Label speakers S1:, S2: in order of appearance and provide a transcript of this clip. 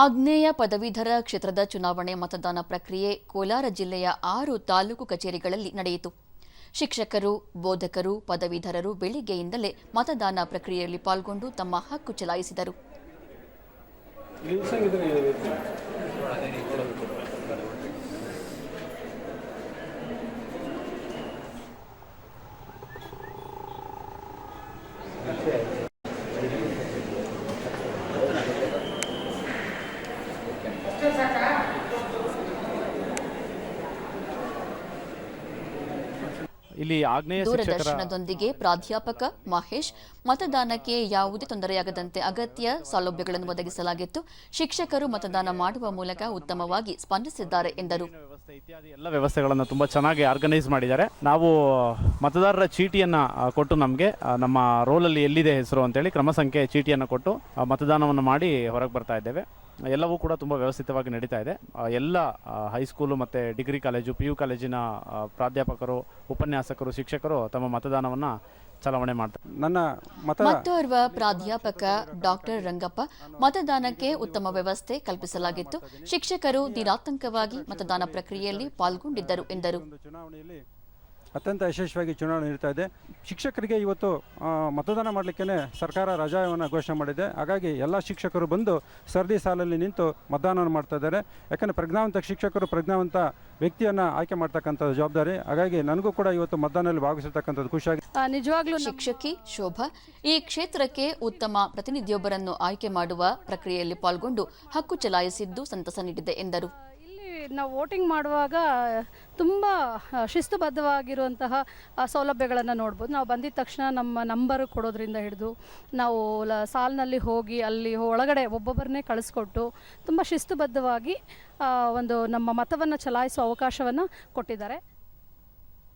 S1: ಆಗ್ನೇಯ ಪದವೀಧರ ಕ್ಷೇತ್ರದ ಚುನಾವಣೆ ಮತದಾನ ಪ್ರಕ್ರಿಯೆ ಕೋಲಾರ ಜಿಲ್ಲೆಯ ಆರು ತಾಲೂಕು ಕಚೇರಿಗಳಲ್ಲಿ ನಡೆಯಿತು. ಶಿಕ್ಷಕರು, ಬೋಧಕರು, ಪದವೀಧರರು ಬೆಳಿಗ್ಗೆಯಿಂದಲೇ ಮತದಾನ ಪ್ರಕ್ರಿಯೆಯಲ್ಲಿ ಪಾಲ್ಗೊಂಡು ತಮ್ಮ ಹಕ್ಕು ಚಲಾಯಿಸಿದರು.
S2: ಇಲ್ಲಿ ಆಗ್ನೇಯ
S1: ದೂರದರ್ಶನದೊಂದಿಗೆ ಪ್ರಾಧ್ಯಾಪಕ ಮಹೇಶ್ ಮತದಾನಕ್ಕೆ ಯಾವುದೇ ತೊಂದರೆಯಾಗದಂತೆ ಅಗತ್ಯ ಸೌಲಭ್ಯಗಳನ್ನು ಒದಗಿಸಲಾಗಿತ್ತು. ಶಿಕ್ಷಕರು ಮತದಾನ ಮಾಡುವ ಮೂಲಕ ಉತ್ತಮವಾಗಿ ಸ್ಪಂದಿಸಿದ್ದಾರೆ ಎಂದರು.
S2: ಎಲ್ಲ ವ್ಯವಸ್ಥೆಗಳನ್ನು ತುಂಬಾ ಚೆನ್ನಾಗಿ ಆರ್ಗನೈಸ್ ಮಾಡಿದ್ದಾರೆ. ನಾವು ಮತದಾರರ ಚೀಟಿಯನ್ನು ಕೊಟ್ಟು ನಮಗೆ ನಮ್ಮ ರೋಲಲ್ಲಿ ಎಲ್ಲಿದೆ ಹೆಸರು ಅಂತೇಳಿ ಕ್ರಮ ಸಂಖ್ಯೆ ಚೀಟಿಯನ್ನು ಕೊಟ್ಟು ಮತದಾನವನ್ನು ಮಾಡಿ ಹೊರಗೆ ಬರ್ತಾ ಇದ್ದೇವೆ. ಎಲ್ಲವೂ ಕೂಡ ತುಂಬ ವ್ಯವಸ್ಥಿತವಾಗಿ ನಡೀತಾ ಇದೆ. ಎಲ್ಲ ಹೈಸ್ಕೂಲು ಮತ್ತು ಡಿಗ್ರಿ ಕಾಲೇಜು ಪಿ ಯು ಕಾಲೇಜಿನ ಪ್ರಾಧ್ಯಾಪಕರು ಉಪನ್ಯಾಸಕರು ಶಿಕ್ಷಕರು ತಮ್ಮ ಮತದಾನವನ್ನು ಚಲಾವಣೆ ಮಾಡ್ತಾರೆ
S3: ನನ್ನ ಮತ
S1: ಮತ್ತೋರ್ವ ಪ್ರಾಧ್ಯಾಪಕ ಡಾಕ್ಟರ್ ರಂಗಪ್ಪ ಮತದಾನಕ್ಕೆ ಉತ್ತಮ ವ್ಯವಸ್ಥೆ ಕಲ್ಪಿಸಲಾಗಿತ್ತು. ಶಿಕ್ಷಕರು ದಿನಾತಂಕವಾಗಿ ಮತದಾನ ಪ್ರಕ್ರಿಯೆಯಲ್ಲಿ ಪಾಲ್ಗೊಂಡಿದ್ದರು ಎಂದರು.
S3: ಚುನಾವಣೆಯಲ್ಲಿ ಅತ್ಯಂತ ಯಶಸ್ವಿಯಾಗಿ ಚುನಾವಣೆ ನಡೀತಾ ಇದೆ. ಶಿಕ್ಷಕರಿಗೆ ಇವತ್ತು ಮತದಾನ ಮಾಡಲಿಕ್ಕೆ ಸರ್ಕಾರ ರಜಾಯವನ್ನು ಘೋಷಣೆ ಮಾಡಿದೆ. ಹಾಗಾಗಿ ಎಲ್ಲ ಶಿಕ್ಷಕರು ಬಂದು ಸರದಿ ಸಾಲಲ್ಲಿ ನಿಂತು ಮತದಾನವನ್ನು ಮಾಡ್ತಾ ಇದ್ದಾರೆ. ಯಾಕಂದರೆ ಪ್ರಜ್ಞಾವಂತ ಶಿಕ್ಷಕರು ಪ್ರಜ್ಞಾವಂತ ವ್ಯಕ್ತಿಯನ್ನು ಆಯ್ಕೆ ಮಾಡ್ತಕ್ಕಂಥ ಜವಾಬ್ದಾರಿ. ಹಾಗಾಗಿ ನನಗೂ ಕೂಡ ಇವತ್ತು ಮತದಾನದಲ್ಲಿ ಭಾಗವಹಿಸಿರ್ತಕ್ಕಂಥದ್ದು ಖುಷಿಯಾಗಿ
S4: ನಿಜವಾಗ್ಲೂ
S1: ಶಿಕ್ಷಕಿ ಶೋಭಾ ಈ ಕ್ಷೇತ್ರಕ್ಕೆ ಉತ್ತಮ ಪ್ರತಿನಿಧಿಯೊಬ್ಬರನ್ನು ಆಯ್ಕೆ ಮಾಡುವ ಪ್ರಕ್ರಿಯೆಯಲ್ಲಿ ಪಾಲ್ಗೊಂಡು ಹಕ್ಕು ಚಲಾಯಿಸಿದ್ದು ಸಂತಸ ನೀಡಿದೆ ಎಂದರು.
S4: ನಾವು ವೋಟಿಂಗ್ ಮಾಡುವಾಗ ತುಂಬ ಶಿಸ್ತುಬದ್ಧವಾಗಿರುವಂತಹ ಸೌಲಭ್ಯಗಳನ್ನು ನೋಡ್ಬೋದು. ನಾವು ಬಂದಿದ ತಕ್ಷಣ ನಮ್ಮ ನಂಬರ್ ಕೊಡೋದ್ರಿಂದ ಹಿಡಿದು, ನಾವು ಲ, ಸಾಲಿನಲ್ಲಿ ಹೋಗಿ ಅಲ್ಲಿ ಒಳಗಡೆ ಒಬ್ಬೊಬ್ಬರನ್ನೇ ಕಳಿಸ್ಕೊಟ್ಟು ತುಂಬ ಶಿಸ್ತುಬದ್ಧವಾಗಿ ಒಂದು ನಮ್ಮ ಮತವನ್ನು ಚಲಾಯಿಸುವ ಅವಕಾಶವನ್ನು ಕೊಟ್ಟಿದ್ದಾರೆ.